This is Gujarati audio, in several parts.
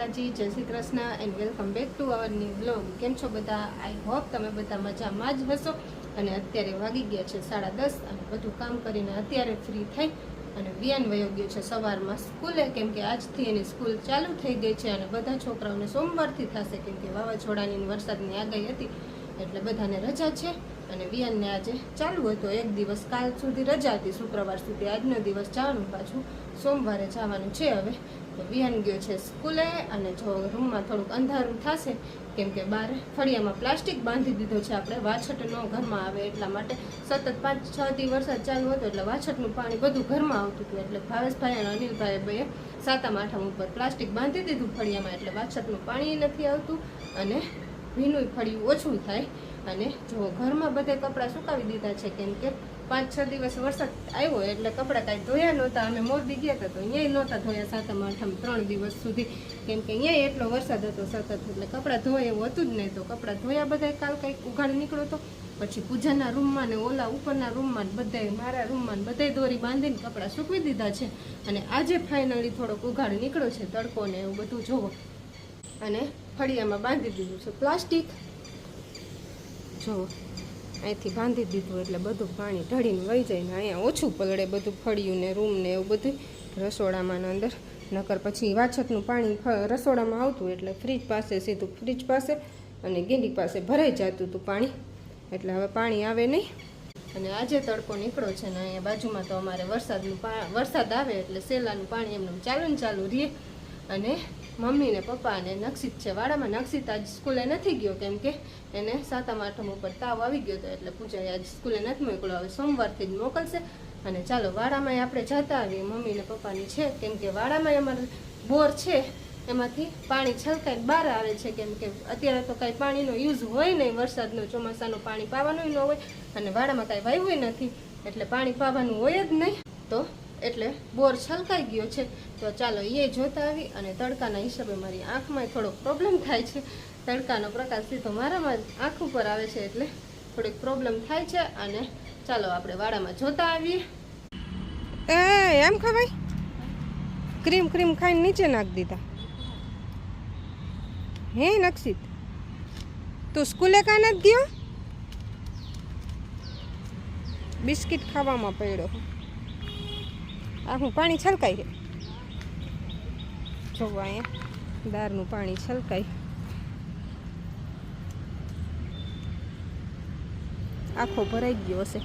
માતાજી, જય Shri Krishna and welcome back to our new blog કેમ છો બધા? આઈ હોપ તમે બધા મજામાં જ હશો. અને અત્યારે વાગી ગયા છે સાડા દસ અને બધું કામ કરીને અત્યારે ફ્રી થઈ અને વિયાન વયો ગયો છે સવારમાં સ્કૂલે. કેમ કે આજથી એની સ્કૂલ ચાલુ થઈ ગઈ છે અને બધા છોકરાઓને સોમવારથી થશે. કેમ કે વાવાઝોડાની વરસાદની આગાહી હતી એટલે બધાને રજા છે અને વિયાનને આજે ચાલુ હતો. એક દિવસ કાલ સુધી રજા હતી. શુક્રવાર સુધી આજનો દિવસ જવાનું પાછું સોમવારે જવાનું છે હવે. તો વિહાન ગયો છે સ્કૂલે અને જો રૂમમાં થોડુંક અંધારું થશે, કેમ કે બહાર ફળિયામાં પ્લાસ્ટિક બાંધી દીધો છે આપણે. વાછટ ન ઘરમાં આવે એટલા માટે સતત પાંચ છ થી વરસાદ ચાલુ હતો એટલે વાછટનું પાણી બધું ઘરમાં આવતું હતું. એટલે ભાવેશભાઈ અને અનિલભાઈ ભાઈએ સાતમ આઠમ ઉપર પ્લાસ્ટિક બાંધી દીધું ફળિયામાં એટલે વાછટનું પાણી નથી આવતું અને ભીનું ફળિયું ઓછું થાય અને જો ઘરમાં બધે કપડાં સુકાવી દીધા છે કેમ કે પાંચ છ દિવસ વરસાદ આવ્યો એટલે કપડાં કાંઈ ધોયા નહોતા, અમે મોરબી ગયા હતા તો અહીંયા નહોતા ધોયા સાતમ આઠમ ત્રણ દિવસ સુધી. કેમ કે અહીંયા એટલો વરસાદ હતો સતત, એટલે કપડાં ધોય એવું હતું જ નહીં. તો કપડાં ધોયા બધા કાલ કંઈક ઉઘાડ નીકળો તો પછી પૂજાના રૂમમાં ને ઓલા ઉપરના રૂમમાં ને બધાય, મારા રૂમમાં ને બધાય દોરી બાંધીને કપડાં સૂકવી દીધા છે. અને આજે ફાઇનલી થોડોક ઉઘાડ નીકળ્યો છે, તડકો ને એવું બધું જોવો. અને ફળિયામાં બાંધી દીધું છે. પ્લાસ્ટિક જો, અહીંથી બાંધી દીધું એટલે બધું પાણી ઢળીને વહી જાય ને અહીંયા ઓછું પલળે બધું ફળિયું ને રૂમ ને એવું બધું. રસોડામાં અંદર, નકર પછી વાછતનું પાણી રસોડામાં આવતું એટલે ફ્રીજ પાસે સીધું ફ્રીજ પાસે અને ગેંડી પાસે ભરાઈ જતું હતું પાણી. એટલે હવે પાણી આવે નહીં. અને આજે તડકો નીકળ્યો છે ને અહીંયા બાજુમાં તો અમારે વરસાદનું વરસાદ આવે એટલે સેલાનું પાણી એમનું ચાલુ ને ચાલુ રહે. અને મમ્મી ને પપ્પા અને નક્ષિત છે. વાડામાં નક્ષિત આજ સ્કૂલે નથી ગયો કેમ કે એને સાતમ આઠમ ઉપર તાવ આવી ગયો હતો એટલે પૂજાએ આજ સ્કૂલે નથી મોકલ્યો. હવે સોમવારથી જ મોકલશે. અને ચાલો, વાડામાં આપણે જતા આવીએ. મમ્મી ને પપ્પાની છે કેમ કે વાડામાં અમારે બોર છે. એમાંથી પાણી છલકાઈને બહાર આવે છે કેમ કે અત્યારે તો કાંઈ પાણીનો યુઝ હોય નહીં. વરસાદનો ચોમાસાનું પાણી પાવાનું ન હોય અને વાડામાં કાંઈ વાવ્યું નથી. એટલે પાણી પાવાનું હોય જ નહીં. તો એટલે બોર છલકાઈ ગયો છે. તો ચાલો એ જોતા આવી અને તડકાના હિસાબે મારી આંખમાં થોડોક પ્રોબ્લેમ થાય છે. તડકાનો પ્રકાશ સીધો મારામાં આંખ ઉપર આવે છે એટલે થોડીક પ્રોબ્લેમ થાય છે અને ચાલો આપણે વાડામાં જોતા આવીએ. એમ ખવાય ક્રીમ ક્રીમ ખાઈને નીચે નાખી દીધા. હે નક્ષિત તું સ્કૂલે કાં નથી ગયો? બિસ્કિટ ખાવામાં પડ્યો. આ હું પાણી છલકાય છે. જોવા અહીંયા દારનું પાણી છલકાય. આખો ભરાઈ ગયો હશે.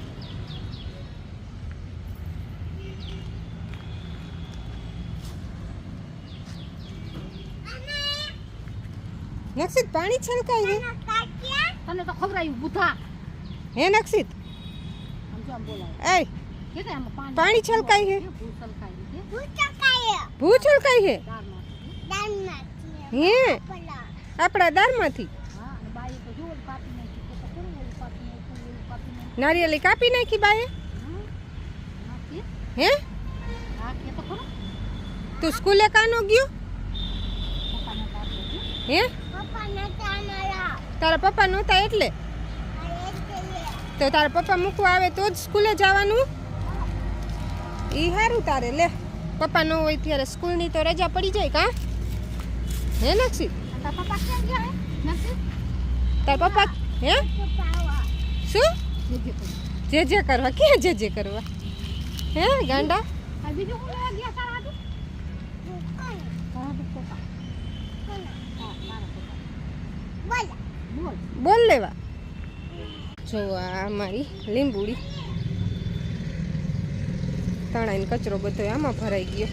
નક્ષિત પાણી છલકાય છે. તને તો ખવડાવ્યું બુધા. હે નક્ષિત એ પાણી છલકાઈ હે ભૂ છલકાઈ હે આપણા હા કાપી નાખ્યું નારિયેલી કાપી નાખી બાએ? હા કે હે? હા કે તો ખરો તું સ્કૂલે કાનો ગયો? હે? તારા પપ્પા નહોતા એટલે? તો તારા પપ્પા મૂકવા આવે તો જ સ્કૂલે જવાનું? ઈ સારું તારે લે. પપ્પા ન હોય ત્યારે સ્કૂલની તો રજા પડી જાય કા? હે નક્ષી તાર પપ્પા હે? નથી તારા પપ્પા હે? શું? જે જે કરવા. ક્યાં જે જે કરવા? હે ગાંડા? બોલ લેવા. જો આ મારી લીંબુડી. તણાઈને કચરો બધો આમાં ભરાઈ ગયો.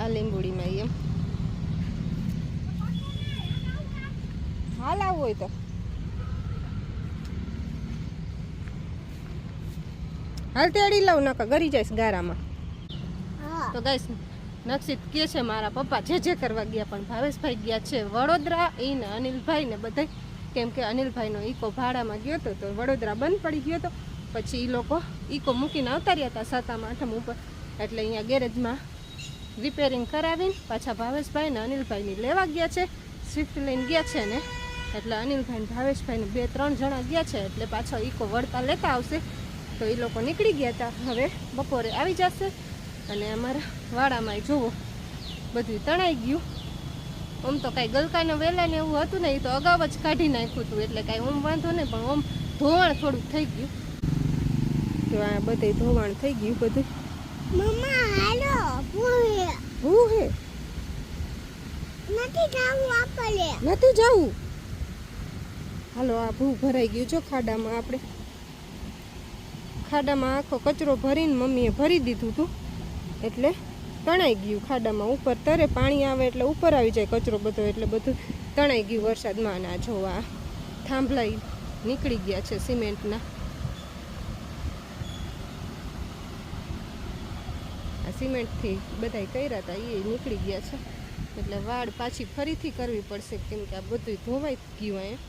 આ લીંબુડીમાં એમ. હાલ આવવું હોય તો. હાલ તેડી લઉં નકા ગરી જઈશ ગારામાં. તો ગાઈસ નક્ષિત કે છે મારા પપ્પા જે જે કરવા ગયા પણ ભાવેશભાઈ ગયા છે વડોદરા ને અનિલભાઈ ને બધા કેમ કે અનિલભાઈનો ઈકો ભાડામાં ગયો હતો તો વડોદરા બંધ પડી ગયો હતો. પછી એ લોકો ઈકો મૂકીને આવતા રહ્યા હતા સાતમ આઠમ ઉપર. એટલે અહીંયા ગેરેજમાં રિપેરિંગ કરાવીને પાછા ભાવેશભાઈ ને અનિલભાઈની લેવા ગયા છે. સ્વિફ્ટ લઈને ગયા છે ને. એટલે અનિલભાઈ ભાવેશભાઈને બે ત્રણ જણા ગયા છે. એટલે પાછો ઈકો વળતા લેતા આવશે. તો એ લોકો નીકળી ગયા હતા હવે બપોરે આવી જશે. અને અમારા વાડામાં જુઓ, બધું તણાઈ ગયું. આમ તો કાંઈ ગલકાને વહેલાને એવું હતું ને એ તો અગાઉ જ કાઢી નાખ્યું હતું. એટલે કાંઈ ઓમ વાંધો નહીં, પણ ઓમ ધોવાણ થોડુંક થઈ ગયું. તો આ બધે ધોવાણ થઈ ગયું બધું. મમ્મા હાલો ભૂહે ભૂહે હે નથી જાવું આપણે નથી જવું? હાલો આ ભૂ ભરાઈ ગયું જો ખાડામાં આપણે. ખાડામાં આખો કચરો ભરીને મમ્મીએ ભરી દીધું હતું એટલે તણાઈ ગયું ખાડામાં. ઉપર તરે પાણી આવે એટલે ઉપર આવી જાય કચરો બધો. એટલે બધું તણાઈ ગયું વરસાદમાં. ના જોવા થાંભલાઈ નીકળી ગયા છે સિમેન્ટના. સિમેન્ટથી બધાય કર્યા હતા એ નીકળી ગયા છે. એટલે વાડ પાછી ફરીથી કરવી પડશે કેમ કે આ બધું ધોવાઈ ગયું અહીંયા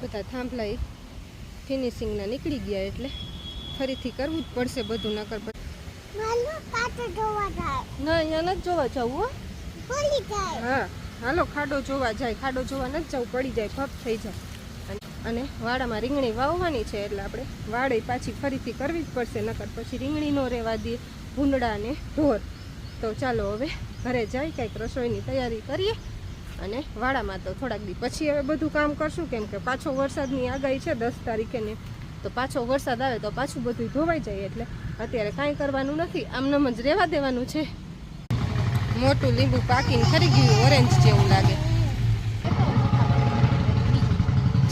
બધા થાંભલા ફિનિશિંગના નીકળી ગયા એટલે ફરીથી કરવું જ પડશે બધું નકર ના અહીંયા નથી જોવા જવું હો. હા હાલો ખાડો જોવા જાય ખાડો જોવા નથી જવું પડી જાય ફપ થઈ જાય. અને- વાડામાં રીંગણી વાવવાની છે એટલે આપણે વાડે પાછી ફરીથી કરવી જ પડશે, નકર પછી રીંગણી નો રહેવા દઈએ ભૂંડડા ને ઢોર. તો ચાલો હવે ઘરે જાય કંઈક રસોઈની તૈયારી કરીએ અને વાડામાં તો થોડાક દી પછી હવે બધું કામ કરશું, કેમ કે પાછો વરસાદની આગાહી છે દસ તારીખે ને. તો પાછો વરસાદ આવે તો પાછું બધું ધોવાઈ જાય એટલે અત્યારે કાંઈ કરવાનું નથી આમનામ જ રહેવા દેવાનું છે. મોટું લીંબુ પાકીને ખરી ગયું ઓરેન્જ જેવું લાગે.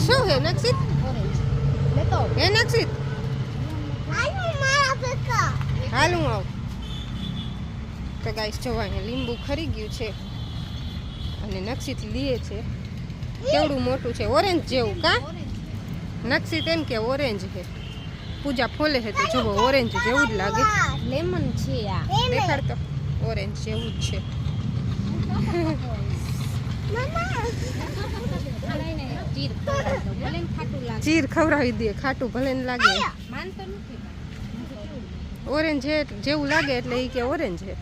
શું હે નક્ષિત હે નક્ષિત હાલો હું આવું. તો ગાઈસ જો અહીંયા લીંબુ ખરી ગયું છે અને નક્ષિત લીએ છે. કેવડું મોટું છે? ઓરેન્જ જેવું કા? નક્ષિત એમ કે ઓરેન્જ છે. પૂજા ફોલે છે તો જુઓ ઓરેન્જ જેવું જ લાગે. લેમન છે આ. દેખાડ તો. ઓરેન્જ જેવું જ છે. ચીર ખવડાવી દે ખાટું ભલે ને લાગે. ઓરેન્જ છે જેવું લાગે એટલે એ કે ઓરેન્જ છે.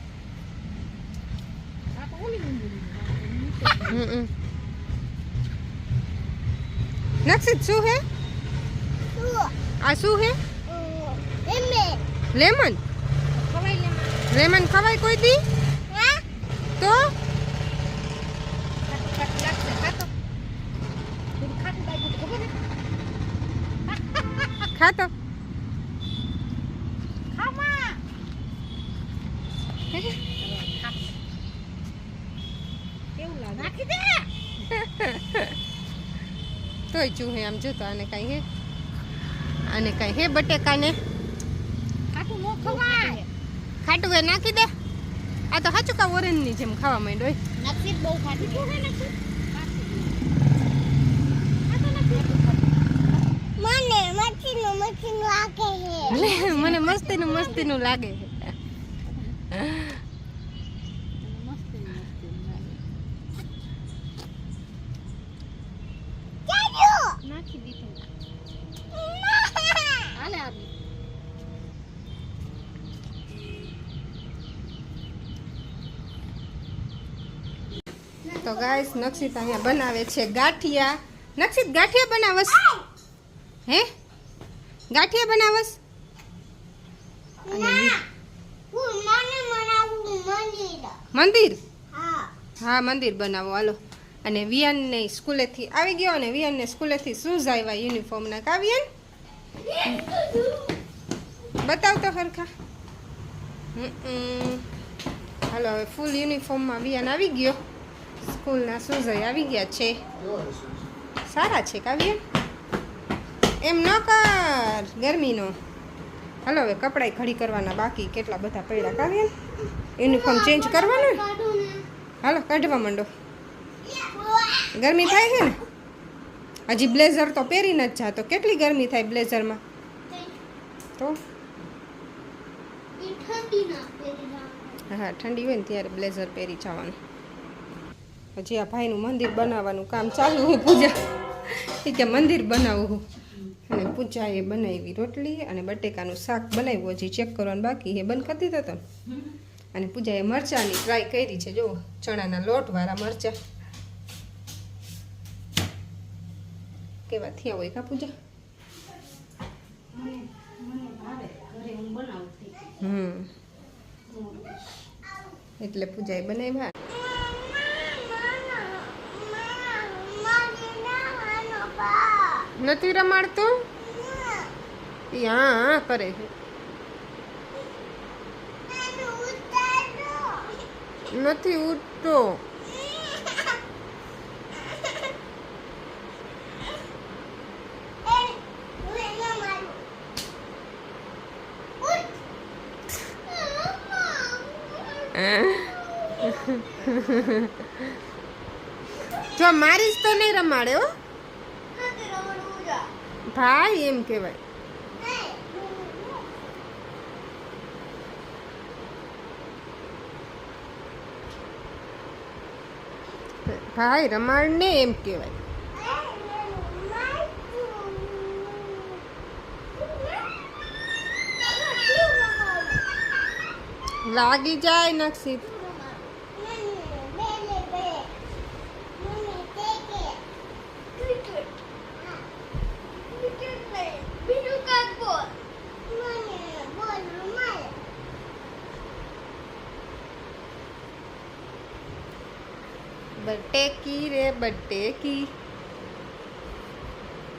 હમ હમ. નક્ષિત શું હે? આ શું હે? લેમન લેમન ખવાય કોઈ દી? તો? ખાતો નાખી દે તોય ચૂ હે આમ જોતો આને કાંઈ હે આને કાંઈ હે બટેકાને ખાટું નો ખવાય ખાટું હે નાખી દે આ તો સાચું કા ઓરેન્જની જેમ ખાવા માંડ્યો હોય નસીબ બહુ ખાટું છે ને નસીબ મને મચ્છીનું મચ્છીનું આકે હે લે, મને મસ્તીનું મસ્તીનું લાગે ચાલો નાખી દીધું હાલે આવી તો ગાઈસ નક્ષિત અહીંયા બનાવે છે ગાંઠિયા. નક્ષિત ગાંઠિયા બનાવસ. હે? ગાંઠિયા બનાવસ? અને ના હું મને મનાવું મંદિર. મંદિર? હા. હા મંદિર બનાવો હાલો. અને વિયાનને સ્કૂલેથી આવી ગયો અને વિયાનને સ્કૂલેથી શૂઝ આવ્યા યુનિફોર્મના કાવ્યન વિયાન? બતાવ તો હરખા. હાલો હવે ફૂલ યુનિફોર્મમાં વિયાન આવી ગયો. સ્કૂલના શૂઝ આવી ગયા છે. સારા છે કા વિયાન? એમ ન કર. ગરમીનો. હાલો હવે કપડાય ઘડી કરવાના બાકી કેટલા બધા પડ્યા કા વિયાન યુનિફોર્મ ચેન્જ કરવાનો? હાલો, કાઢવા માંડો. ગરમી થાય છે ને? હજી બ્લેઝર તો પહેરી જ જાતો કેટલી ગરમી થાય બ્લેઝરમાં તો? હા, ઠંડી હોય ને ત્યારે બ્લેઝર પહેરી જવાનું. હજી આ ભાઈનું મંદિર બનાવવાનું કામ ચાલુ હોય પૂજા. એ કે મંદિર બનાવવું પૂજાએ બનાવી, રોટલી અને બટેકાનું શાક બનાવ્યું, હજી ચેક કરવાનું બાકી એ બંધ કરી દીધો તો અને પૂજાએ મરચાંની ટ્રાય કરી છે જો ચણાના લોટવાળા મરચાં. કેવા થયા હોય કા પૂજા? હમ. એટલે પૂજાએ બનાવ્યા. નથી રમાડતો? ઈ હા હા કરે છે નથી ઉઠતો જો મારીશ તો નહીં રમાડે હો ભાઈ એમ કહેવાય ભાઈ રમાડને એમ કહેવાય. લાગી જાય નક્ષી બટેકી રે બટેકી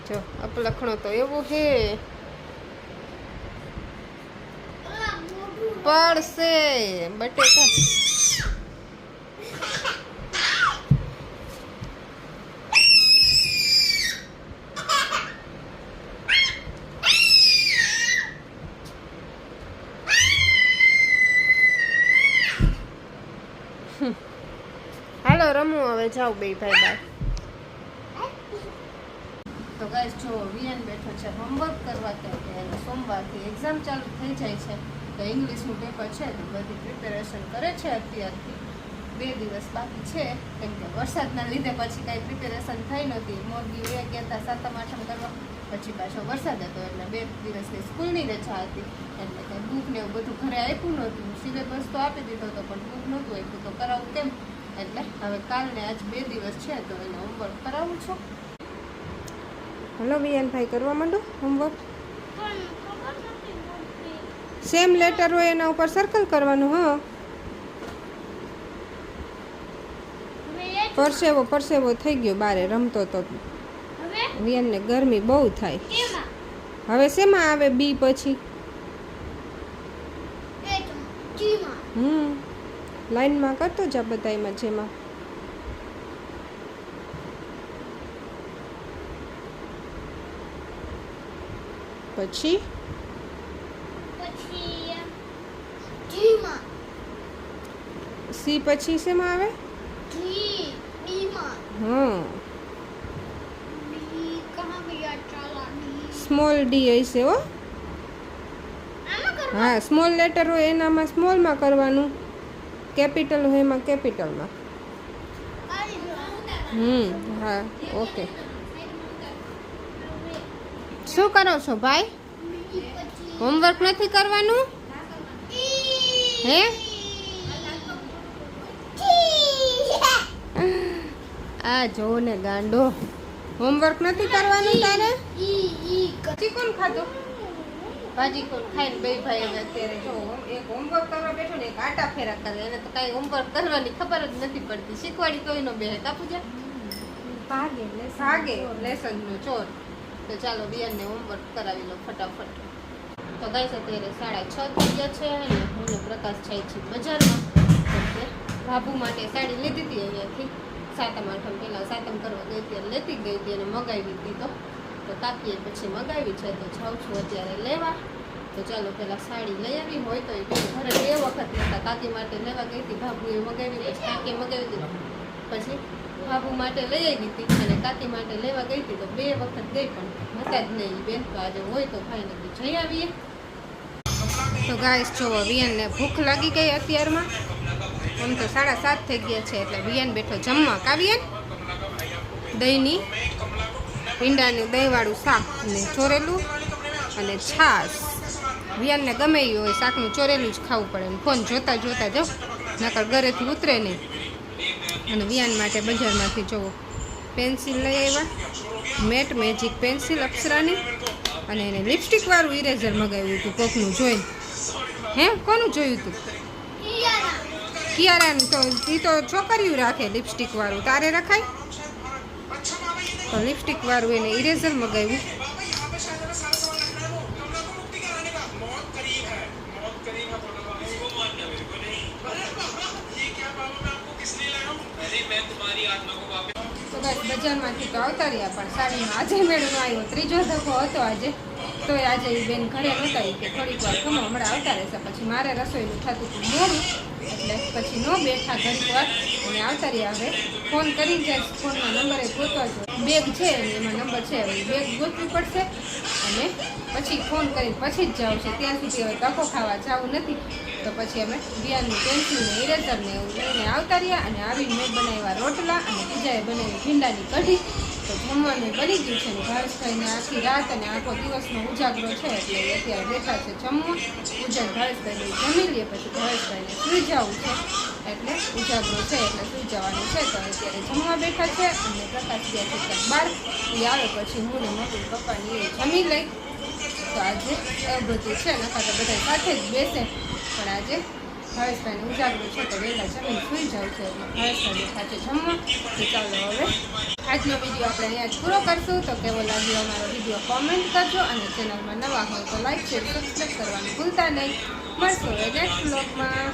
જો અપલખણો તો એવો હે પડશે બટેકા હાલો રમવું હવે જાઓ બે ભાઈ બાર. તો ગાઈસ જો વિયન બેઠો છે હોમવર્ક કરવા કે સોમવારથી એક્ઝામ ચાલુ થઈ જાય છે, તો ઇંગ્લિશનું પેપર છે, તો બધી પ્રિપેરેશન કરે છે અત્યારથી. બે દિવસ બાકી છે, કેમ કે વરસાદના લીધે પછી કાંઈ પ્રિપેરેશન થઈ નહોતી મોરબી એ ગયા હતા સાતમ, આઠમ કરવા. પછી પાછો વરસાદ હતો, એટલે બે દિવસની સ્કૂલની રજા હતી. એટલે કંઈ બુક ને એવું બધું ઘરે આપ્યું નહોતું. સિલેબસ તો આપી દીધો હતો, પણ બુક નહોતું આપ્યું. તો કરાવું કેમ? એટલે હવે કાલને આજ બે દિવસ છે તો એને હોમવર્ક કરાવું છું. હલો વિયાનભાઈ કરવા માંડો હોમવર્ક સેમ લેટર હોય એના ઉપર સર્કલ કરવાનું હા. પરસેવો પરસેવો થઈ ગયો બારે રમતો તો. વિયનને ગરમી બહુ થાય. હવે શેમાં આવે? બી પછી. હમ. લાઈનમાં કરતો જા બધાયમાં જેમાં? પછી? સી પછી શેમાં આવે? હા સ્મોલ ડી હશે હો. હા સ્મોલ લેટર હોય એનામાં સ્મોલમાં કરવાનું. કેપિટલ હોય એમાં કેપિટલમાં. હમ, હા, ઓકે. શું કરો છો ભાઈ? હોમવર્ક નથી કરવાનું? હે? આ જો ને ગાંડો. હોમવર્ક નથી કરવાનું તારે? કોણ ખાધું? ભાજી ખાઈને બે ભાઈ હવે અત્યારે જો એક હોમવર્ક કરવા બેઠો ને એક આટા ફેરા કરે. એને તો કાંઈ હોમવર્ક કરવાની ખબર જ નથી પડતી. શીખવાડી કોઈ નો બે કાપુજા ભાગે લેસન નો ચોર. તો ચાલો બિયાનને હોમવર્ક કરાવી લો ફટાફટ. તો ગાઈસ અત્યારે સાડા છ થઈ ગયા છે અને હું પ્રકાશ જાય છે બજારમાં. બાબુ માટે સાડી લીધી હતી અહીંયાથી. સાતમ આઠમ પહેલાં સાતમ કરવા ગઈ હતી લેતી ગઈ હતી અને મગાવી હતી તો. તો કાકીએ પછી મગાવી છે, તો જાઉં છું અત્યારે લેવા. તો ચાલો પહેલાં સાડી લઈ આવી હોય તો એ ઘરે બે વખત લેતા. કાકી માટે લેવા ગઈ હતી, ભાભુએ મગાવી પછી કાકીએ મગાવી હતી પછી બાબુ માટે લઈ આવી હતી અને કાકી માટે લેવા ગઈ હતી, તો બે વખત ગઈ પણ હતા જ નહીં. બેન, તો આજે હોય તો ભાઈને જઈ આવીએ. તો ગાઈસ જોવો, વિયનને ભૂખ લાગી ગઈ અત્યારમાં. આમ તો સાડા સાત થઈ ગયા છે, એટલે વિયન બેઠો જમવા. કાવ્યન દહીંની. ભીંડાનું દહીંવાળું શાક ને ચોરેલું અને છાશ. વિયાનને ગમે એ હોય, શાકનું ચોરેલું જ ખાવું પડે. ને ફોન જોતા જોતા જો, નકર ઘરેથી ઉતરે નહીં. અને વિયાન માટે બજારમાંથી જવો પેન્સિલ લઈ આવ્યા. મેટ મેજિક પેન્સિલ અપ્સરાની અને એને લિપસ્ટિકવાળું ઇરેઝર મગાવ્યું હતું કોકનું જોઈ હે, કોનું જોયું હતું કિયારાનું. તો એ તો છોકરીઓ રાખે લિપસ્ટિકવાળું. તારે રખાય? લિપસ્ટિક વાળું એને ઇરેઝર મગાવ્યું. તો બસ બજારમાંથી તો આવતા રહ્યા પણ સાડીમાં આજે મેળવો આવ્યો. ત્રીજો ધક્કો હતો આજે. તોય આજે એ બેન ઘરે નહોતા કે થોડીક વાર ખમો હમણાં આવતા રહેશે, પછી મારે રસોઈનું થતું હતું મોડું, એટલે પછી ન બેઠા ઘડીક વાર. અને આવતા રહ્યા, હવે ફોન કરી જાય ફોનમાં નંબરે ગોતવા જો. બેગ છે, એમાં નંબર છે, હવે બેગ ગોતવી પડશે. અને પછી ફોન કરીને પછી જ જાવ છે. ત્યાં સુધી હવે તકો ખાવા જવું નથી. તો પછી અમે બિયારનું પેન્સિલ ને એવું લઈને આવતા રહ્યા અને આવીને મેં બનાવ્યા રોટલા અને બીજાએ બનાવી ભીંડાની કઢી. તો જમવાનું બની ગયું છે ને થઈને આખી રાત અને આખો દિવસનો ઉજાગરો છે એટલે અત્યારે બેઠા છે જમવા. પૂજા ભાવેશભાઈને જમી લઈએ પછી ભાવેશભાઈને સુઈ જવું છે. એટલે ઉજાગરો છે, એટલે સુઈ જવાનું છે. તો અત્યારે જમવા બેઠા છે અને પ્રકાશ ગયા છે ત્યાં બાર એ આવે પછી હું ને મમ્મી પપ્પાની એ જમી લઈ. તો આજે એવું બધું છે નખા તો બધા સાથે જ બેસે. પણ આજે ભાવેશભાઈને ઉજાગરું છે તો વહેલા જમીન સુઈ જાય છે. એટલે ભાવેશભાઈને સાથે જમવા. ચાલો હવે આજનો વીડિયો આપણે અહીંયા જ પૂરો કરશું. તો કેવો લાગ્યો અમારો વીડિયો કોમેન્ટ કરજો અને ચેનલમાં નવા હોય તો લાઈક શેર સબસ્ક્રાઈબ કરવાનું ભૂલતા નહીં. મળશું હવે નેક્સ્ટ બ્લોગમાં